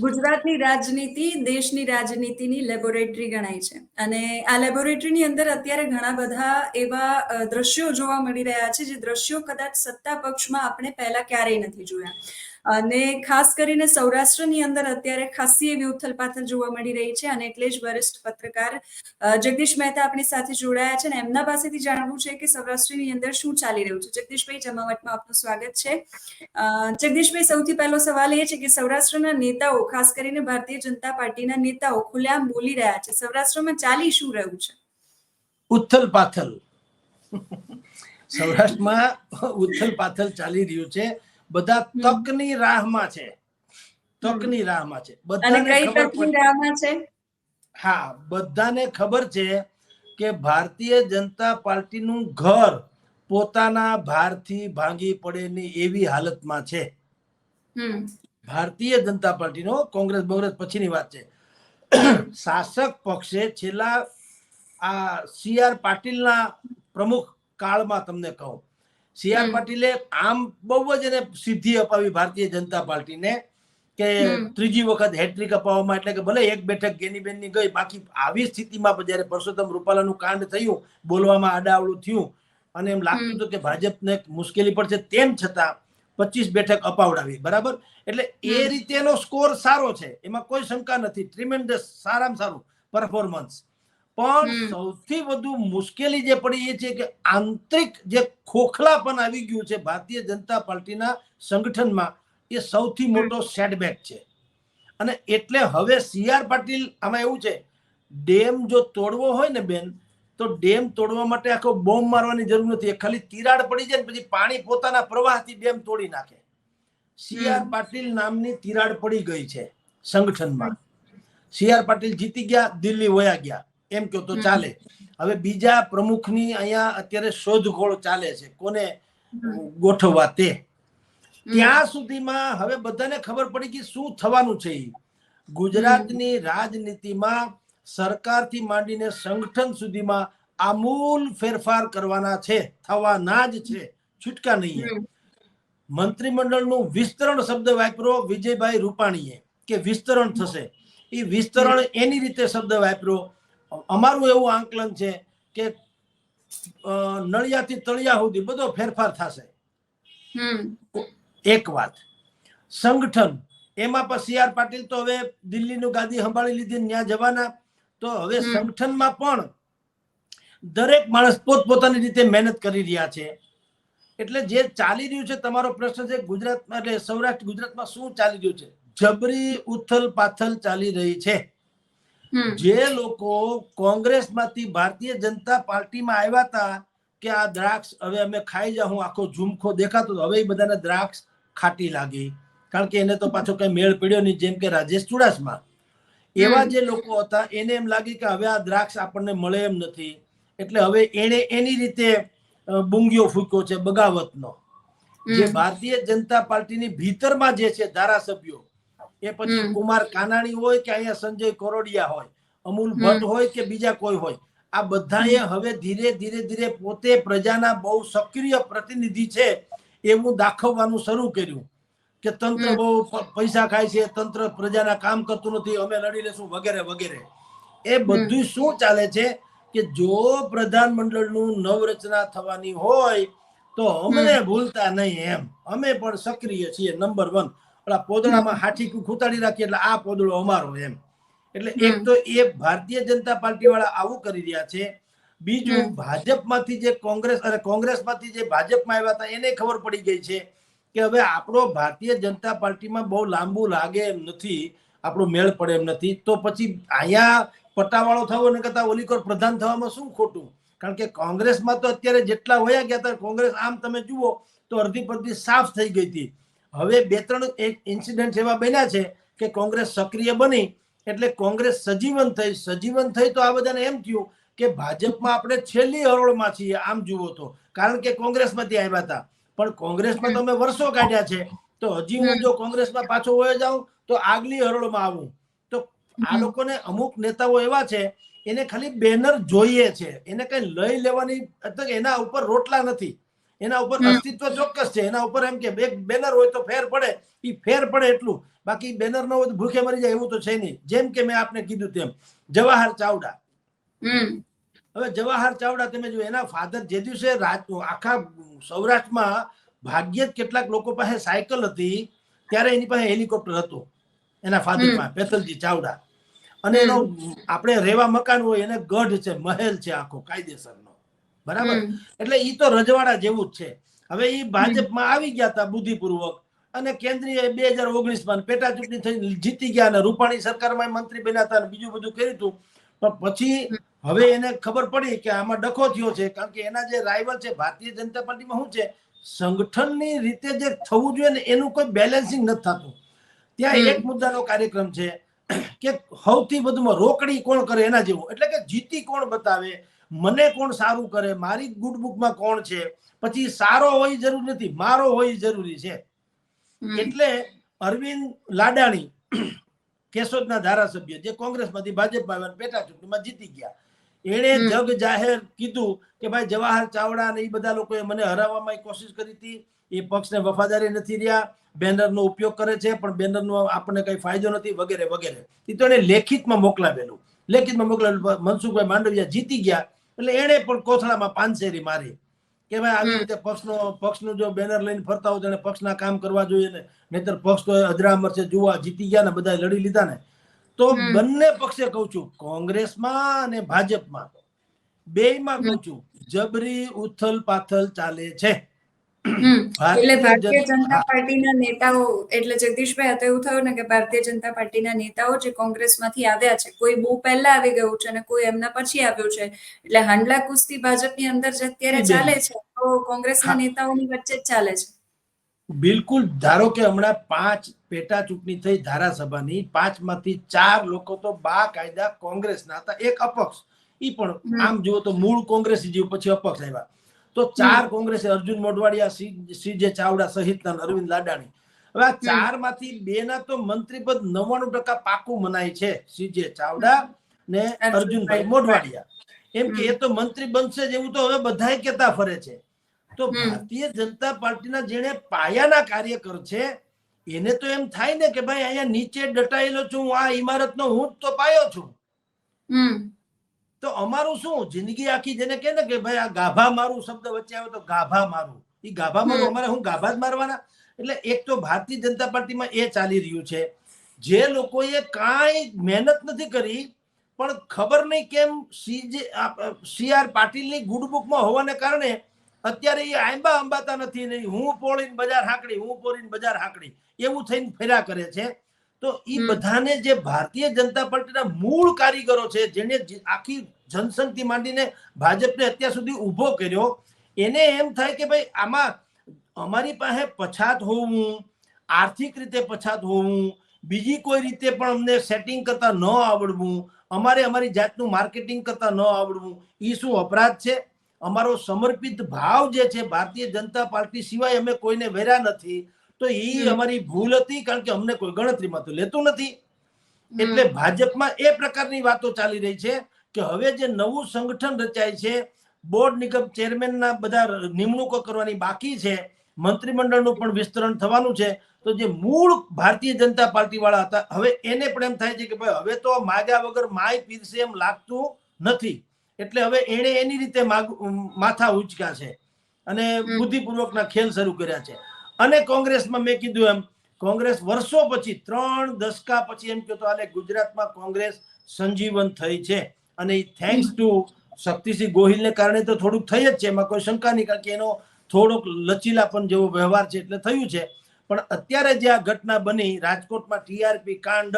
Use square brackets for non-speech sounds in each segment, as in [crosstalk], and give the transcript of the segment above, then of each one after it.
ગુજરાતની રાજનીતિ દેશની રાજનીતિની લેબોરેટરી ગણાય છે. અને આ લેબોરેટરીની અંદર અત્યારે ઘણા બધા એવા દ્રશ્યો જોવા મળી રહ્યા છે, જે દ્રશ્યો કદાચ સત્તા પક્ષમાં આપણે પહેલા ક્યારેય નથી જોયા. અને ખાસ કરીને સૌરાષ્ટ્રની અંદર અત્યારે ખાસી એવી ઉથલપાથલ જોવા મળી રહી છે અને એટલે જ વરિષ્ઠ પત્રકાર જગદીશ મહેતા આપણી સાથે જોડાયા છે અને એમના પાસેથી જાણવું છે કે સૌરાષ્ટ્રની અંદર શું ચાલી રહ્યું છે. જગદીશભાઈ, જમાવટમાં આપનું સ્વાગત છે. જગદીશભાઈ, સૌથી પહેલો સવાલ એ છે કે સૌરાષ્ટ્રના નેતાઓ, ખાસ કરીને ભારતીય જનતા પાર્ટીના નેતાઓ ખુલ્લેઆમ બોલી રહ્યા છે. સૌરાષ્ટ્રમાં ચાલી શું રહ્યું છે? ઉથલ પાથલ. [laughs] સૌરાષ્ટ્રમાં ઉથલ પાથલ ચાલી રહ્યું છે. બધા તકની રાહમાં છે. તકની રાહમાં છે. બધાને પડી- હા બધાને ખબર છે કે ભારતીય જનતા પાર્ટીનું ઘર પોતાના ભારથી ભાંગી પડેની એવી હાલતમાં છે. ભારતીય જનતા પાર્ટીનો કોંગ્રેસ બોંગ્રેસ પછીની વાત છે. શાસક પક્ષે છેલ્લા આ સી આર પાટીલના પ્રમુખ કાળમાં તમને કહું. સી આર પાટીલે આમ બહુ જ એને સિદ્ધિ અપાવી ભારતીય જનતા પાર્ટીને કે ત્રીજી વખત હેટ્રિક અપાવવામાં એટલે કે ભલે એક બેઠક ગેનીબેનની ગઈ બાકી આવી સ્થિતિમાં જયારે પરસોત્તમ રૂપાલાનું કાંડ થયું બોલવામાં આડાવડું થયું અને એમ લાગતું હતું કે ભાજપને મુશ્કેલી પડશે તેમ છતાં પચીસ બેઠક અપાવડાવી બરાબર? એટલે એ. રીતેનો સ્કોર સારો છે એમાં કોઈ શંકા નથી ટ્રીમેન્ડસ સારામાં સારું પરફોર્મન્સ પણ સૌથી વધુ મુશ્કેલી જે પડી એ છે કે આંતરિક જે ખોખલા પણ આવી ગયું છે ભારતીય જનતા પાર્ટીના સંગઠનમાં એ સૌથી મોટો સેટબેક છે. અને એટલે હવે સીઆર પાટીલ આમાં એવું છે ડેમ જો તોડવો હોય ને બેન તો ડેમ તોડવા માટે આખો બોમ્બ મારવાની જરૂર નથી. ખાલી તિરાડ પડી જાય ને પછી પાણી પોતાના પ્રવાહથી ડેમ તોડી નાખે. સીઆર. પાટીલ નામની તિરાડ પડી ગઈ છે સંગઠનમાં. સીઆર પાટીલ જીતી ગયા દિલ્હી વયા ગયા. એમ કહો તો ચાલે. હવે બીજા પ્રમુખની અહીંયા અત્યારે શોધખોળ ચાલે છે. કોને ગોઠવવા તે? ત્યાં સુધીમાં હવે બધાને ખબર પડી કે શું થવાનું છે ગુજરાતની રાજનીતિમાં સરકારથી માંડીને સંગઠન સુધીમાં આમૂલ ફેરફાર કરવાના છે. થવાના જ છે. છૂટકા નહીં મંત્રીમંડળનું વિસ્તરણ શબ્દ વાપરો વિજયભાઈ રૂપાણીએ કે વિસ્તરણ થશે. એ વિસ્તરણ એની રીતે શબ્દ વાપરો અમારું એવું આંકલન છે કે નળિયાથી તળિયા સુધી બધો ફેરફાર થશે. એક વાત. સંગઠન એમાં પણ સી આર પાટીલ તો હવે દિલ્હીનું ગાદી સંભાળી લીધી ત્યાં જવાના. તો હવે સંગઠનમાં પણ દરેક માણસ પોતપોતાની રીતે મહેનત કરી રહ્યા છે. એટલે જે ચાલી રહ્યું છે તમારો પ્રશ્ન છે ગુજરાતમાં એટલે સૌરાષ્ટ્ર ગુજરાતમાં શું ચાલી રહ્યું છે? જબરી ઉથલ પાથલ ચાલી રહી છે. જે લોકો કોંગ્રેસમાંથી ભારતીય જનતા પાર્ટીમાં આવ્યા હતા કે આ દ્રાક્ષ હવે અમે ખાઈ જાઉં આખો ઝુમખો દેખાતો હવે એ બધાને દ્રાક્ષ ખાટી લાગી. કારણ કે એને તો પાછો કઈ મેળ પડ્યો નહીં જેમ કે રાજેશ ચુડાસમા. એવા જે લોકો હતા એને એમ લાગી કે હવે આ દ્રાક્ષ આપણને મળે એમ નથી. એટલે હવે એને એની રીતે બુંગીઓ ફૂક્યો છે બગાવતનો. જે ભારતીય જનતા પાર્ટીની ભીતરમાં જે છે ધારાસભ્યો એ પછી કુમાર કાનાણી હોય કે અહીંયા સંજય કોરોડિયા હોય અમૂલ ભટ્ટ હોય કે બીજા કોઈ હોય આ બધાએ હવે ધીરે ધીરે ધીરે પોતે પ્રજાના બહુ સક્રિય પ્રતિનિધિ છે એવું દાખવવાનું શરૂ કર્યું કે તંત્ર બહુ પૈસા ખાય છે તંત્ર પ્રજાના કામ કરતું નથી અમે લડી લેશું વગેરે વગેરે. એ બધું શું ચાલે છે કે જો પ્રધાનમંડળનું નવરચના થવાની હોય તો અમને ભૂલતા નહીં એમ. અમે પણ સક્રિય છીએ નંબર વન ઓલા પોદળામાં હાથી ખૂતાડી રાખીએ એટલે આ પોદળો અમારો એમ. એટલે એક તો એ ભારતીય જનતા પાર્ટી વાળા આવું કરી રહ્યા છે. બીજું ભાજપમાંથી જે કોંગ્રેસ અને કોંગ્રેસમાંથી જે ભાજપમાં આવ્યા હતા એને ખબર પડી ગઈ છે કે હવે આપણો ભારતીય જનતા પાર્ટીમાં બહુ લાંબુ લાગે એમ નથી આપણો મેળ પડે એમ નથી. તો પછી અહીંયા પટ્ટાવાળો થવો ને કરતા ઓલીકોર પ્રધાન થવામાં શું ખોટું? કારણ કે કોંગ્રેસમાં તો અત્યારે જેટલા વયા ગયા હતા કોંગ્રેસ આમ તમે જુઓ તો અડધી પડધી સાફ થઈ ગઈ હતી. હવે બે ત્રણ એક ઇન્સિડન્ટ એવા બન્યા છે કે કોંગ્રેસ સક્રિય બની એટલે કોંગ્રેસ સજીવન થઈ સજીવન થઈ તો આ બધાને એમ થયું કે ભાજપમાં આપણે છેલ્લી હરોળમાં છીએ આમ જુઓ તો. કારણ કે કોંગ્રેસમાંથી આવ્યા હતા. પણ કોંગ્રેસમાં તમે વર્ષો કાઢ્યા છે. તો હજી હું જો કોંગ્રેસમાં પાછો વયો જાઉં તો આગલી હરોળમાં આવું. તો આ લોકોને અમુક નેતાઓ એવા છે એને ખાલી બેનર જોઈએ છે. એને કઈ લઈ લેવાની એના ઉપર રોટલા નથી. એના ઉપર અસ્તિત્વ ચોક્કસ છે. એના ઉપર એમ કે એક બેનર હોય તો ફેર પડે. એ ફેર પડે એટલું. બાકી બેનર ન હોય તો ભૂખે મરી જાય એવું તો છે નહીં. જેમ કે મેં આપને કીધું તેમ જવાહર ચાવડા. હવે જવાહર ચાવડા તમે જો એના ફાધર જે દિવસે આખા સૌરાષ્ટ્રમાં ભાગ્યે જ કેટલાક લોકો પાસે સાયકલ હતી ત્યારે એની પાસે હેલિકોપ્ટર હતું. એના ફાધરમાં પાસે પેથલજી ચાવડા. અને એનો આપણે રેવા મકાન હોય એને ગઢ છે મહેલ છે આખો કાયદેસરનો. બરાબર. એટલે ઈ તો રજવાડા જેવું જ છે. હવે ઈ ભાજપમાં આવી ગયા હતા બુદ્ધિપૂર્વક અને કેન્દ્રીય બે હજાર ઓગણીસમાં પેટા ચૂંટણી થઈ જીતી ગયા અને રૂપાણી સરકારમાં મંત્રી બન્યા હતા અને બીજું બધું કર્યું હતું પણ પછી હવે એને ખબર પડી કે આમાં ડખો થયો છે કારણ કે એના જે રાઇવલ છે ભારતીય જનતા પાર્ટીમાં શું છે? સંગઠનની રીતે જે થવું જોઈએ ને એનું કોઈ બેલેન્સિંગ નથી થતું. ત્યાં. એક મુદ્દાનો કાર્યક્રમ છે કે સૌથી વધુમાં રોકડી કોણ કરે એના જેવું. એટલે કે જીતી કોણ બતાવે? મને કોણ સારું કરે? મારી ગુડ બુકમાં કોણ છે? પછી સારો હોય જરૂરી નથી મારો હોય જરૂરી છે. એટલે અરવિંદ લાડાણી [clears throat] કેશોદના ધારાસભ્ય જે કોંગ્રેસમાંથી ભાજપમાં આવ્યા પેટા ચૂંટણીમાં જીતી ગયા. એણે જગ જાહેર કીધું કે ભાઈ જવાહર ચાવડા અને એ બધા લોકોએ મને હરાવવામાં કોશિશ કરી હતી. એ પક્ષને વફાદારી નથી રહ્યા. બેનરનો ઉપયોગ કરે છે પણ બેનરનો આપણને કઈ ફાયદો નથી વગેરે વગેરે. એ તો એને લેખિતમાં મોકલાવેલું. લેખિતમાં મોકલાવેલું. મનસુખભાઈ માંડવિયા જીતી ગયા. એટલે એણે પણ કોથળામાં પાંચેરી મારી. કે ભાઈ આવી રીતે પક્ષનો પક્ષનું જો બેનર લઈને ફરતા હોય એને પક્ષના કામ કરવા જોઈએ ને. નહીતર પક્ષ તો અજરામર છે જુવા જીતી ગયા ને બધા લડી લીધા ને. તો બંને પક્ષે કહું છું કોંગ્રેસમાં અને ભાજપમાં બેયમાં કહું છું જબરી ઉથલ પાથલ ચાલે છે. એટલે ભારતીય જનતા પાર્ટીના નેતાઓ એટલે જગદીશભાઈ તો એવું થયું ને કે ભારતીય જનતા પાર્ટીના નેતાઓ જે કોંગ્રેસમાંથી આવ્યા છે કોઈ બહુ પહેલા આવી ગયું છે અને કોઈ એમના પછી આવ્યું છે. એટલે હાંડલા કુસ્તી ભાજપની અંદર જે અત્યારે ચાલે છે તો કોંગ્રેસના નેતાઓની વચ્ચે જ ચાલે છે. બિલકુલ ધારો કે હમણાં પાંચ પેટા ચૂંટણી થઈ ધારાસભાની પાંચમાંથી ચાર લોકો તો બા કાયદા કોંગ્રેસના હતા એક અપક્ષ. ઈ પણ આમ જુઓ તો મૂળ કોંગ્રેસ જીવ પછી અપક્ષ આવ્યા. તો ચાર કોંગ્રેસે અર્જુન મોઢવાડિયા સી જે ચાવડા સહિતના અરવિંદ લાડાણી. હવે આ ચારમાંથી બે ના તો મંત્રીપદ નવ્વાણું ટકા પાકું મનાય છે સી જે ચાવડા ને અર્જુનભાઈ મોઢવાડિયા. એમ કે એ તો મંત્રી બનશે એવું તો હવે બધાય કેતા ફરે છે. તો ભારતીય જનતા પાર્ટીના જેને પાયાના કાર્યકર છે એને તો એમ થાય ને કે ભાઈ અહીંયા નીચે દટાયેલો છું હું આ ઇમારતનો હું જ તો પાયો છું. તો અમારું શું? જિંદગી આખી જેને કે ને કે ભાઈ આ ગાભા મારું શબ્દ વચ્ચે આવે તો ગાભા મારું. એ ગાભા મારું અમારે હું ગાભા જ મારવાના? એટલે એક તો ભારતીય જનતા પાર્ટીમાં એ ચાલી રહ્યું છે. જે લોકોએ કાંઈ મહેનત નથી કરી પણ ખબર નહીં કેમ સી સી આર પાટીલની ગુડ બુકમાં હોવાને કારણે અત્યારે એ આંબા અંબાતા નથી નહીં હું પોળીને બજાર હાંકડી હું પોળીને બજાર હાંકડી એવું થઈને ફેર્યા કરે છે. તો એ બધાને જે ભારતીય જનતા પાર્ટીના મૂળ કારીગરો છે જેને આખી જનસંઘથી માંડીને ભાજપને અત્યાર સુધી ઊભો કર્યો એને એમ થાય કે ભાઈ આમાં અમારી પાસે પછાત હોવું આર્થિક રીતે પછાત હોવું બીજી કોઈ રીતે પણ અમને સેટિંગ કરતા ન આવડવું અમારે અમારી જાતનું માર્કેટિંગ કરતા ન આવડવું એ શું અપરાધ છે? અમારો સમર્પિત ભાવ જે છે ભારતીય જનતા પાર્ટી સિવાય અમે કોઈને વેર્યા નથી. તો એ અમારી ભૂલ હતી કારણ કે અમને કોઈ ગણતરીમાં તો લેતું નથી. એટલે ભાજપમાં એ પ્રકારની વાતો ચાલી રહી છે કે હવે જે નવું સંગઠન રચાય છે બોર્ડ નિગમ ચેરમેનના બધા નિમણૂકો કરવાની બાકી છે મંત્રીમંડળનું પણ વિસ્તરણ થવાનું છે તો જે મૂળ ભારતીય જનતા પાર્ટી વાળા હતા હવે એને પણ એમ થાય છે કે ભાઈ હવે તો માગ્યા વગર માય પીરસે એમ લાગતું નથી. એટલે હવે એણે એની રીતે માથા ઉચક્યા છે અને. બુદ્ધિપૂર્વકના ખેલ શરૂ કર્યા છે. અને કોંગ્રેસમાં મેં કીધું એમ, કોંગ્રેસ વર્ષો પછી, ત્રણ દશકા પછી એમ કહો તો હાલે ગુજરાતમાં કોંગ્રેસ સંજીવન થઈ છે. અને થેન્ક્સ ટુ શક્તિસિંહ ગોહિલને કારણે તો થોડુંક થઈ જ છે. એમાં કોઈ શંકા નહીં, કારણ કે એનો થોડોક લચીલાપન જેવો વ્યવહાર છે એટલે થયું છે. પણ અત્યારે જે આ ઘટના બની, રાજકોટમાં ટીઆરપી કાંડ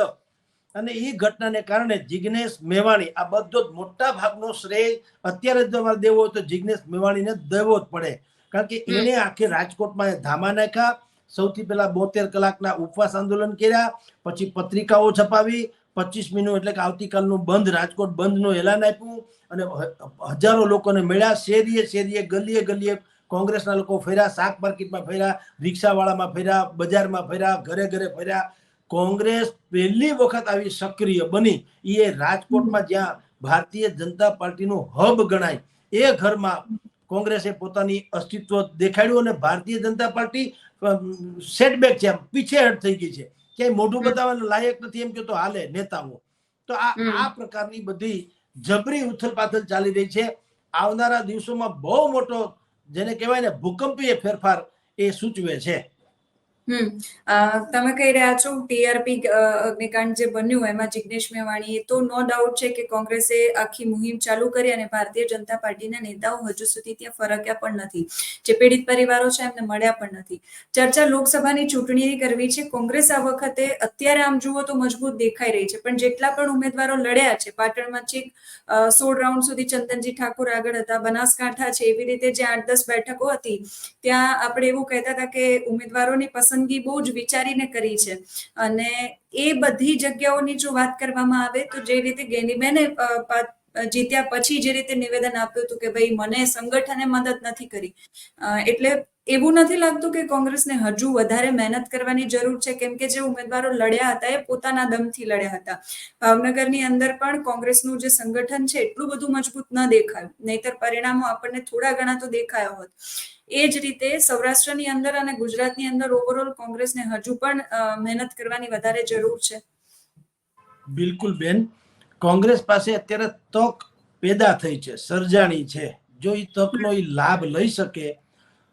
અને એ ઘટનાને કારણે જિગ્નેશ મેવાણી, આ બધો જ મોટા ભાગનો શ્રેય અત્યારે જ તમારે દેવો હોય તો જિગ્નેશ મેવાણીને દેવો જ પડે. કારણ કે એને આખે રાજકોટમાં ધામા નાખ્યા. સૌથી પહેલા બોતેર કલાકના ઉપવાસ આંદોલન કર્યા. પછી પત્રિકાઓ છપાવી. પચીસમીનું એટલે કે આવતીકાલનું બંધ રાજકોટ બંધનું એલાન આપ્યું. અને હજારો લોકોને મળ્યા. શેરીએ શેરીએ ગલીએ ગલીએ કોંગ્રેસના લોકો ફર્યા શાક માર્કેટમાં ફર્યા રિક્ષાવાળામાં ફર્યા બજારમાં ફર્યા ઘરે ઘરે ફર્યા. કોંગ્રેસ પહેલી વખત આવી સક્રિય બની. એ રાજકોટમાં જ્યાં ભારતીય જનતા પાર્ટીનું હબ ગણાય. એ ઘરમાં કોંગ્રેસે પોતાની અસ્તિત્વ દેખાડ્યું અને ભારતીય જનતા પાર્ટી સેટબેક છે પીછેહટ થઈ ગઈ છે. ક્યાંય મોઢું. બતાવવાનું લાયક નથી એમ કે તો હાલે નેતાઓ. તો આ આ પ્રકારની બધી જબરી ઉથલપાથલ ચાલી રહી છે. આવનારા દિવસોમાં બહુ મોટો જેને કહેવાય ને ભૂકંપીય ફેરફાર એ સૂચવે છે. હમ. તમે કહી રહ્યા છો ટીઆરપી અગ્નિકાંડ જે બન્યું એમાં જિગ્નેશ મેવાણીએ તો નો ડાઉટ છે કે કોંગ્રેસે આખી મુહિમ ચાલુ કરી અને ભારતીય જનતા પાર્ટીના નેતાઓ હજુ સુધી ત્યાં ફરક્યા પણ નથી. જે પીડિત પરિવારો છે એમને મળ્યા પણ નથી. ચર્ચા લોકસભાની ચૂંટણીની કરવી છે. કોંગ્રેસ આ વખતે અત્યારે આમ જુઓ તો મજબૂત દેખાઈ રહી છે. પણ જેટલા પણ ઉમેદવારો લડ્યા છે, પાટણમાં છેક સોળ રાઉન્ડ સુધી ચંદનજી ઠાકોર આગળ હતા, બનાસકાંઠા છે, એવી રીતે જે આઠ દસ બેઠકો હતી, ત્યાં આપણે એવું કહેતા હતા કે ઉમેદવારોની પસંદગી બહુ જ વિચારીને કરી છે. અને એ બધી જગ્યાઓની જો વાત કરવામાં આવે તો જે રીતે ગેનીબેને જીત્યા પછી જે રીતે નિવેદન આપ્યું હતું કે ભાઈ મને સંગઠને મદદ નથી કરી. એટલે એવું નથી લાગતું કે કોંગ્રેસને હજુ વધારે મહેનત કરવાની જરૂર છે, કેમ કે જે ઉમેદવારો લડ્યા હતા એ પોતાના દમથી લડ્યા હતા. ભાવનગરની અંદર પણ કોંગ્રેસનું જે સંગઠન છે, એટલું બધું મજબૂત ન દેખાયું. નહીતર પરિણામો આપણને થોડા ઘણા તો દેખાયા હોત. એ જ રીતે સૌરાષ્ટ્રની અંદર અને ગુજરાતની અંદર ઓવરઓલ કોંગ્રેસને હજુ પણ મહેનત કરવાની વધારે જરૂર છે. બિલકુલ બેન. કોંગ્રેસ પાસે અત્યારે તક પેદા થઈ છે, સર્જાણી છે. જો એ તકનો એ લાભ લઈ શકે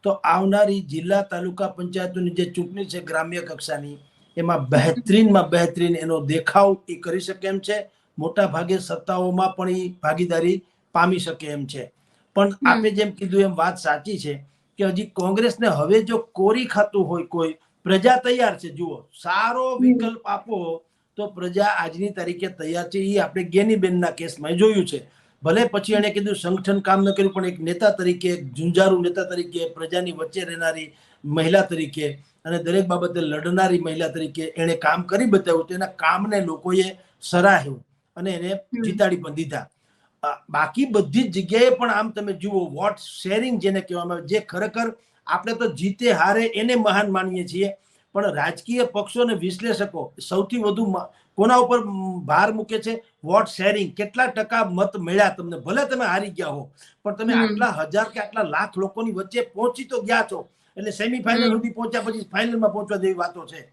તો આવનારી જિલ્લા તાલુકા પંચાયતોની જે ચૂંટણી છે ગ્રામ્ય કક્ષાની એમાં બહેતરીનમાં બહેતરીન એનો દેખાવ એ કરી શકે એમ છે. મોટા ભાગે સત્તાઓમાં પણ એ ભાગીદારી પામી શકે એમ છે. પણ. આપે જેમ કીધું એમ વાત સાચી છે કે હજી કોંગ્રેસને હવે જો કોરી ખાતું હોય કોઈ પ્રજા તૈયાર છે જુઓ સારો વિકલ્પ આપો તો પ્રજા આજની તારીખે તૈયાર છે. એ આપણે ગેનીબેનના કેસમાં જોયું છે. ભલે પછી એણે કીધું સંગઠન કામ ન કર્યું પણ એક નેતા તરીકે એક ઝુંઝારું નેતા તરીકે પ્રજાની વચ્ચે રહેનારી મહિલા તરીકે અને દરેક બાબતે લડનારી મહિલા તરીકે એણે કામ કરી બતાવ્યું તેના કામને લોકોએ સરાહ્યું અને એને. જીતાડી પણ દીધા બાકી બધી જ જગ્યાએ પણ આમ તમે જુઓ વોટ શેરિંગ જેને કહેવામાં આવે જે ખરેખર આપણે તો જીતે હારે એને મહાન માનીએ છીએ પણ રાજકીય પક્ષો અને વિશ્લેષકો સૌથી વધુ કોના ઉપર ભાર મૂકે છે? વોટ શેરિંગ કેટલા ટકા મત મળ્યા તમને? ભલે તમે હારી ગયા હો પણ તમે આટલા હજાર કે આટલા લાખ લોકોની વચ્ચે પહોંચી તો ગયા છો. એટલે સેમીફાઇનલ સુધી પહોંચ્યા પછી ફાઇનલમાં પહોંચવા જેવી વાતો છે.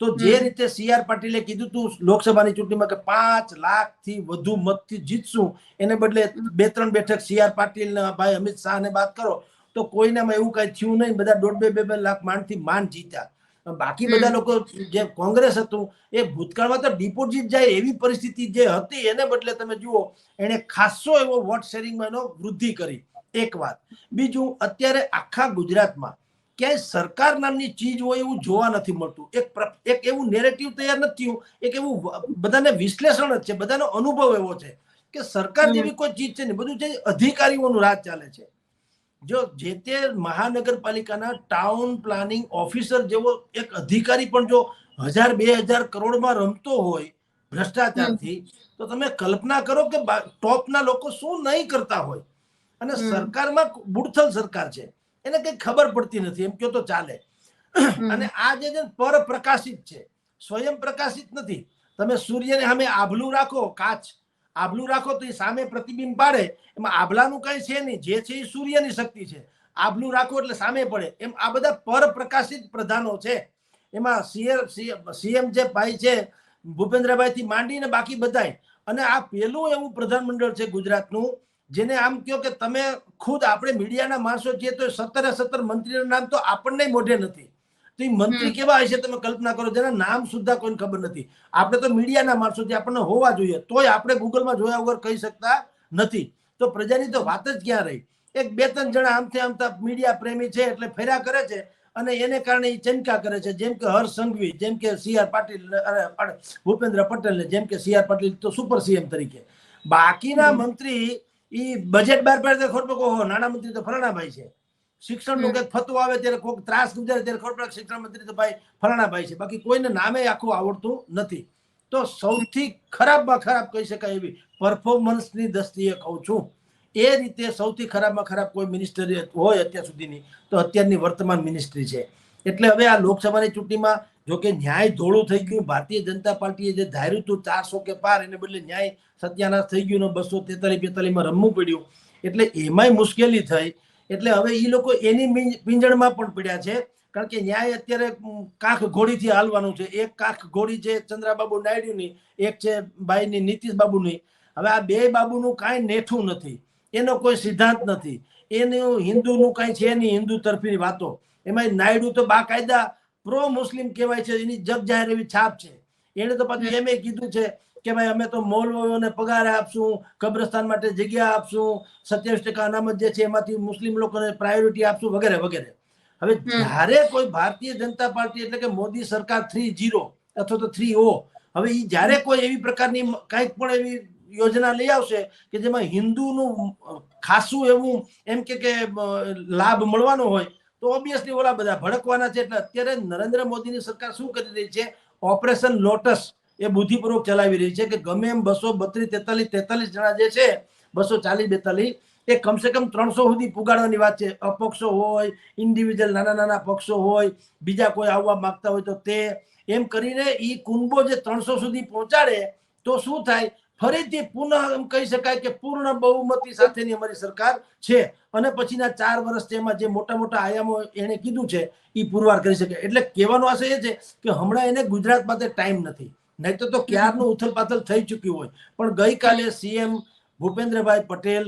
તો જે રીતે સી આર પાટીલે કીધું તું લોકસભાની ચૂંટણીમાં કે પાંચ લાખથી વધુ મતથી જીતશું એને બદલે બે ત્રણ બેઠક સી આર પાટીલ ભાઈ અમિત શાહ ને વાત કરો તો કોઈનામાં એવું કઈ થયું નહીં. બધા દોઢ બે બે બે લાખ માણથી માંડ જીત્યા. બાકી બધા લોકો જે કોંગ્રેસ હતું એ ભૂતકાળમાં તો ડિપોઝિટ જાય એવી પરિસ્થિતિ જે હતી એને બદલે તમે જુઓ એને ખાસો એવો વોટ શેરિંગમાં એનો વૃદ્ધિ કરી. એક વાત. બીજું અત્યારે આખા ગુજરાતમાં ક્યાંય સરકાર નામની ચીજ હોય એવું જોવા નથી મળતું. એક એક એવું નેરેટિવ તૈયાર નથી થયું એક એવું બધાને વિશ્લેષણ જ છે બધાનો અનુભવ એવો છે કે સરકાર જેવી કોઈ ચીજ છે ને બધું જે અધિકારીઓનું રાજ ચાલે છે. જો જે તે મહાનગરપાલિકાના ટાઉન પ્લાનિંગ ઓફિસર જેવો એક અધિકારી પણ જો હજાર બે હજાર કરોડમાં રમતો હોય ભ્રષ્ટાચારથી તો તમે કલ્પના કરો કે ટોપના લોકો શું નહીં કરતા હોય. અને સરકારમાં બુડથલ સરકાર છે. એને કઈ ખબર પડતી નથી. એમ કયો તો ચાલે. અને આ જે પર પ્રકાશિત છે. સ્વયં પ્રકાશિત નથી. તમે સૂર્યને સામે આભલું રાખો કાચ. આભલું રાખો તો એ સામે પ્રતિબિંબ પાડે એમાં આભલાનું કઈ છે નહીં. જે છે એ સૂર્યની શક્તિ છે. આભલું રાખો એટલે સામે પડે. એમ આ બધા પરપ્રકાશિત પ્રધાનો છે. એમાં સીએમ સીએમ જે ભાઈ છે ભૂપેન્દ્રભાઈ થી માંડીને બાકી બધાય. અને આ પેલું એવું પ્રધાનમંડળ છે ગુજરાતનું, જેને આમ કહો કે તમે ખુદ આપણે મીડિયાના માણસો છીએ તો સત્તરે સત્તર મંત્રીના નામ તો આપણને મોઢે નથી. તો એ મંત્રી કેવા હશે તમે કલ્પના કરો? જેના નામ સુદ્ધા કોઈને ખબર નથી. આપણે તો મીડિયાના માણસો જે આપણને હોવા જોઈએ. તોય આપણે ગૂગલમાં જોયા વગર કહી શકતા નથી. તો પ્રજાની તો વાત જ ક્યાં રહી? એક બે ત્રણ જણા આમથી આમતા મીડિયા પ્રેમી છે એટલે ફેર્યા કરે છે અને એને કારણે એ ચમકા કરે છે. જેમ કે હર્ષ સંઘવી જેમ કે સી આર પાટીલ ભૂપેન્દ્ર પટેલ ને જેમ કે સી આર પાટીલ તો સુપર સીએમ તરીકે. બાકીના મંત્રી ઈ બજેટ બહાર પાડે ખોટો કહો. નાણામંત્રી તો ફરણાભાઈ છે. શિક્ષણનું નું કંઈક ફતું આવે ત્યારે કોઈક ત્રાસ ગુજારે ત્યારે ખબર પડે શિક્ષણ મંત્રી તો ભાઈ ફલાણાભાઈ છે. બાકી કોઈને નામે આખું આવડતું નથી. તો સૌથી ખરાબમાં ખરાબ કહી શકાય એવી પરફોર્મન્સની દ્રષ્ટિએ કહું છું. એ રીતે સૌથી ખરાબમાં ખરાબ કોઈ મિનિસ્ટરી હોય અત્યાર સુધીની, તો અત્યારની વર્તમાન મિનિસ્ટ્રી છે. એટલે હવે આ લોકસભાની ચૂંટણીમાં જો કે ન્યાય ધોળું થઈ ગયું. ભારતીય જનતા પાર્ટીએ જે ધાર્યું હતું ચારસો કે પાર, એને બદલે ન્યાય સત્યાનાશ થઈ ગયું બસો તેતાલીસ બેતાલીસમાં રમવું પડ્યું. એટલે એમાંય મુશ્કેલી થઈ. એટલે હવે એ લોકો એની પીંજણમાં પણ પડ્યા છે. કારણ કે ન્યાય અત્યારે કાખ ઘોડીથી હાલવાનું છે. એક કાખ ઘોડી છે ચંદ્રાબાબુ નાયડુની એક છે બાઈની નીતિશ બાબુની હવે આ બે બાબુનું કાંઈ નેઠું નથી. એનો કોઈ સિદ્ધાંત નથી. એનું હિન્દુનું કાંઈ છે નહીં હિન્દુ તરફી વાતો. એમાં નાયડુ તો બાકાયદા પ્રો મુસ્લિમ કહેવાય છે. એની જગ જાહેર એવી છાપ છે. એણે તો પાછું એમ કીધું છે કે ભાઈ અમે તો મૌલવીઓને પગાર આપશું કબ્રસ્તાન માટે જગ્યા આપશું સત્યાવીસ ટકા અનામત જે છે એમાંથી મુસ્લિમ લોકોને પ્રાયોરિટી આપશું વગેરે વગેરે. હવે જ્યારે કોઈ ભારતીય જનતા પાર્ટી એટલે કે મોદી સરકાર થ્રી જીરો અથવા તો થ્રી ઓ હવે એ જ્યારે કોઈ એવી પ્રકારની કંઈક પણ એવી યોજના લઈ આવશે કે જેમાં હિન્દુનું ખાસું એવું એમ કે કે લાભ મળવાનો હોય તો ઓબ્વિયસલી ઓલા બધા ભડકવાના છે. એટલે અત્યારે નરેન્દ્ર મોદીની સરકાર શું કરી રહી છે? ઓપરેશન લોટસ એ બુદ્ધિપૂર્વક ચલાવી રહી છે કે ગમે એમ બસો બત્રીસ તેતાલીસ તેતાલીસ જણા જે છે, બસો ચાલીસ, બેતાલીસ, એ કમસે કમ ત્રણસો સુધી પુગાડવાની વાત છે. અપક્ષો હોય ઇન્ડિવિજ્યુઅલ નાના નાના પક્ષો હોય, બીજા કોઈ આવવા માંગતા હોય તો તે એમ કરીને એ કુંભો જે ત્રણસો સુધી પહોંચાડે તો શું થાય? ફરીથી પુનઃ એમ કહી શકાય કે પૂર્ણ બહુમતી સાથેની અમારી સરકાર છે. અને પછીના ચાર વર્ષ તેમાં જે મોટા મોટા આયામો એને કીધું છે એ પુરવાર કરી શકે. એટલે કહેવાનો આશય એ છે કે હમણાં એને ગુજરાત માટે ટાઈમ નથી. નહીં તો ક્યારનું ઉથલ પાથલ થઈ ચૂક્યું હોય. પણ ગઈકાલે સીએમ ભૂપેન્દ્રભાઈ પટેલ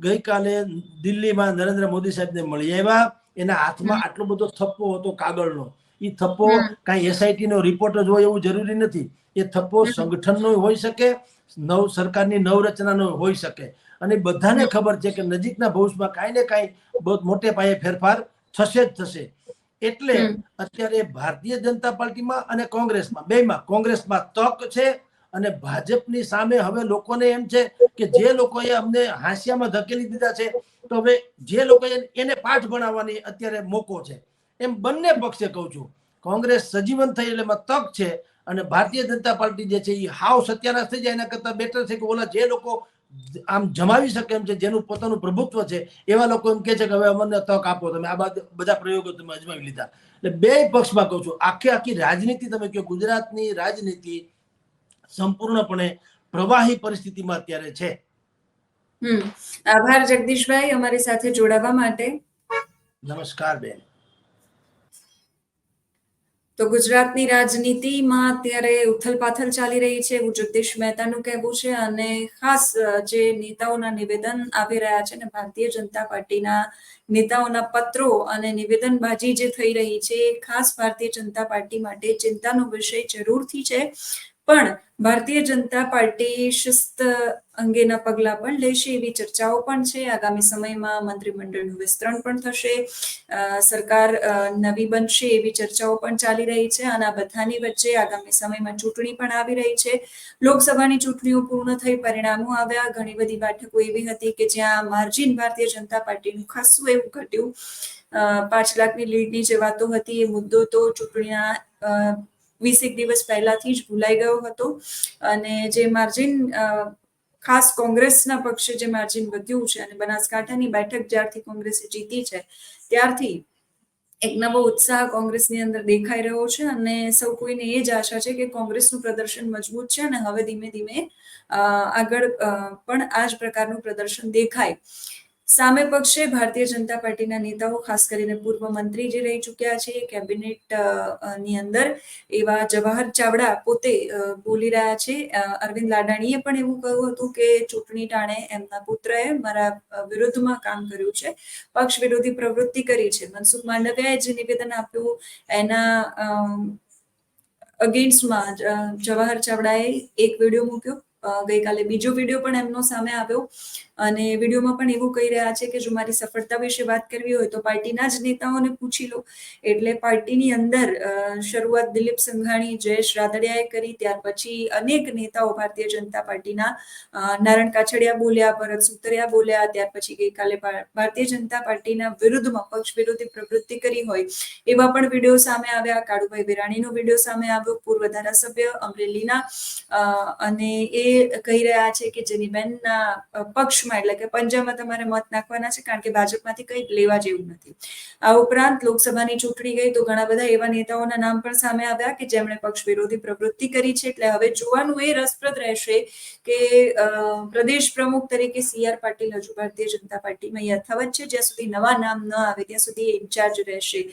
ગઈકાલે દિલ્હીમાં નરેન્દ્ર મોદી સાહેબને મળી આવ્યા. એના હાથમાં આટલો બધો થપ્પો હતો કાગળનો. એ થપ્પો કાંઈ એસઆઈટી નો રિપોર્ટ જ હોય એવું જરૂરી નથી. એ થપ્પો. સંગઠનનો હોઈ શકે નવ સરકારની નવરચનાનો હોઈ શકે. અને બધાને ખબર છે કે નજીકના ભવિષ્યમાં કાંઈ ને કાંઈ બહુ મોટે પાયે ફેરફાર થશે જ થશે. એટલે અત્યારે ભારતીય જનતા પાર્ટીમાં અને કોંગ્રેસમાં બેમાં કોંગ્રેસમાં તક છે અને ભાજપની સામે હવે લોકોને એમ છે કે જે લોકોએ અમને હાંસિયામાં ધકેલી દીધા છે તો હવે જે લોકોએ એને પાઠ ભણાવવાની અત્યારે મોકો છે. એમ બંને પક્ષે કહું છું કોંગ્રેસ સજીવન થઈ એટલે એમાં તક છે અને ભારતીય જનતા પાર્ટી જે છે એ હાવ સત્યાનાશ થઈ જાય એના કરતા બેટર છે કે ઓલા જે લોકો આમ જમાવી શકે એમ છે જેનું પોતાનું પ્રભુત્વ છે એવા લોકો એમ કે છે કે હવે અમને તક આપો તમે આ બાદ બધા પ્રયોગો તમે અજમાવી લીધા. એટલે બે પક્ષમાં કહું છું આખી આખી રાજનીતિ તમે કહો ગુજરાતની રાજનીતિ સંપૂર્ણપણે પ્રવાહી પરિસ્થિતિમાં અત્યારે છે. આભાર જગદીશભાઈ અમારી સાથે જોડાવા માટે. નમસ્કાર બેન. તો ગુજરાતની રાજનીતિમાં અત્યારે ઉથલપાથલ ચાલી રહી છે. એવું જગદીશ મહેતાનું કહેવું છે અને ખાસ જે નેતાઓના નિવેદન આવી રહ્યા છે ને ભારતીય જનતા પાર્ટીના નેતાઓના પત્રો અને નિવેદનબાજી જે થઈ રહી છે એ ખાસ ભારતીય જનતા પાર્ટી માટે ચિંતાનો વિષય જરૂરથી છે. પણ ભારતીય જનતા પાર્ટી શિસ્ત અંગેના પગલાં પણ લેશે એવી ચર્ચાઓ પણ છે. આગામી સમયમાં મંત્રીમંડળનું વિસ્તરણ પણ થશે. સરકાર નવી બનશે એવી ચર્ચાઓ પણ ચાલી રહી છે. અને આ બધાની વચ્ચે આગામી સમયમાં ચૂંટણી પણ આવી રહી છે. લોકસભાની ચૂંટણીઓ પૂર્ણ થઈ પરિણામો આવ્યા. ઘણી બધી બેઠકો એવી હતી કે જ્યાં માર્જિન ભારતીય જનતા પાર્ટીનું ખાસું એવું ઘટ્યું. પાંચ લાખની લીડની જે વાતો હતી એ મુદ્દો તો ચૂંટણીના વીસેક દિવસ પહેલાથી જ ભૂલાઈ ગયો હતો. અને જે માર્જિન ખાસ કોંગ્રેસના પક્ષે જે માર્જિન વધ્યું છે અને બનાસકાંઠાની બેઠક જ્યારથી કોંગ્રેસે જીતી છે, ત્યારથી એક નવો ઉત્સાહ કોંગ્રેસની અંદર દેખાઈ રહ્યો છે અને સૌ કોઈને એ જ આશા છે કે કોંગ્રેસનું પ્રદર્શન મજબૂત છે અને હવે ધીમે ધીમે આગળ પણ આ જ પ્રકારનું પ્રદર્શન દેખાય. સામે પક્ષે ભારતીય જનતા પાર્ટીના નેતાઓ, ખાસ કરીને પૂર્વ મંત્રી જે રહી ચૂક્યા છે કેબિનેટની અંદર એવા જવાહર ચાવડા પોતે બોલી રહ્યા છે. અરવિંદ લાડાણીએ પણ એવું કહ્યું હતું કે ચૂંટણી ટાણે એમના પુત્રએ મારા વિરુદ્ધમાં કામ કર્યું છે, પક્ષ વિરોધી પ્રવૃત્તિ કરી છે. મનસુખ માંડવિયાએ જે નિવેદન આપ્યું, એના અગેન્સ્ટમાં જવાહર ચાવડાએ એક વીડિયો મૂક્યો. ગઈકાલે બીજો વીડિયો પણ એમનો સામે આવ્યો. અને વિડીયોમાં પણ એવું કહી રહ્યા છે કે જો મારી સફળતા વિશે વાત કરવી હોય તો પાર્ટીના જ નેતાઓને પૂછી લો. એટલે પાર્ટીની અંદર શરૂઆત દિલીપ સંઘાણી જયેશ રાદડિયાએ કરી ત્યાર પછી અનેક નેતાઓ ભારતીય જનતા પાર્ટીના નારણ કાછડિયા બોલ્યા ભરત સુતરિયા બોલ્યા ત્યાર પછી ગઈકાલે ભારતીય જનતા પાર્ટીના વિરુદ્ધમાં પક્ષ વિરોધી પ્રવૃત્તિ કરી હોય એવા પણ વીડિયો સામે આવ્યા. કાળુભાઈ વિરાણીનો વીડિયો સામે આવ્યો પૂર્વ ધારાસભ્ય અમરેલીના અને એ કહી રહ્યા છે કે જેની બેનના અ, પક્ષમાં એટલે કે પંજાબમાં તમારે મત નાખવાના છે, કારણ કે ભાજપમાંથી કંઈ લેવા જેવું નથી. આ ઉપરાંત લોકસભાની ચૂંટણી ગઈ તો ઘણા બધા એવા નેતાઓના નામ પણ સામે આવ્યા કે જેમણે પક્ષ વિરોધી પ્રવૃત્તિ કરી છે, એટલે હવે જોવાનું એ રસપ્રદ રહેશે કે પ્રદેશ પ્રમુખ તરીકે સી આર પાટીલ હજુ ભારતીય જનતા પાર્ટીમાં યથાવત છે, જ્યાં સુધી નવા નામ ન આવે, ત્યાં સુધી ઇન્ચાર્જ રહેશે,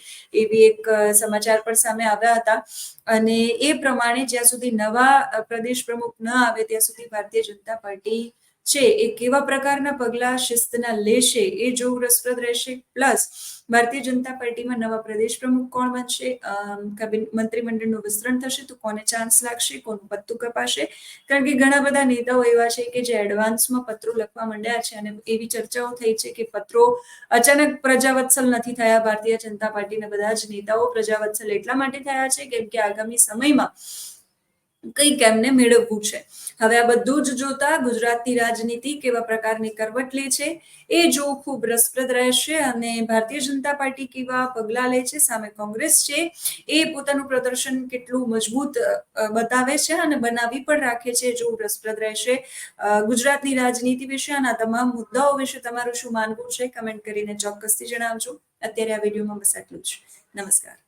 એવી એક સમાચાર પણ સામે આવ્યા હતા. અને એ પ્રમાણે જ્યાં સુધી નવા પ્રદેશ પ્રમુખ ન આવે, ત્યાં સુધી ભારતીય જનતા પાર્ટી છે, એ કેવા પ્રકારના પગલા શિસ્તના લેશે, એ જોવું રસપ્રદ રહેશે. પ્લસ ભારતીય જનતા પાર્ટીમાં નવા પ્રદેશ પ્રમુખ કોણ બનશે? મંત્રીમંડળનું વિસ્તરણ થશે તો કોને ચાન્સ લાગશે? કોનું પત્તું કપાશે? કારણ કે ઘણા બધા નેતાઓ એવા છે કે જે એડવાન્સમાં પત્રો લખવા માંડ્યા છે અને એવી ચર્ચાઓ થઈ છે કે પત્રો અચાનક પ્રજાવત્સલ નથી થયા. ભારતીય જનતા પાર્ટીના બધા જ નેતાઓ પ્રજાવત્સલ એટલા માટે થયા છે, કેમ કે આગામી સમયમાં કંઈક એમને મેળવવું છે. હવે આ બધું જ જોતા ગુજરાતની રાજનીતિ કેવા પ્રકારની કરવટ લે છે એ જોવું ખૂબ રસપ્રદ રહેશે અને ભારતીય જનતા પાર્ટી કેવા પગલાં લે છે, સામે કોંગ્રેસ છે એ પોતાનું પ્રદર્શન કેટલું મજબૂત બતાવે છે અને બનાવી પણ રાખે છે જોવું રસપ્રદ રહેશે. ગુજરાતની રાજનીતિ વિશે અને આ તમામ મુદ્દાઓ વિશે તમારું શું માનવું છે? કમેન્ટ કરીને ચોક્કસથી જણાવજો. અત્યારે આ વિડીયોમાં બસ આટલું જ. નમસ્કાર.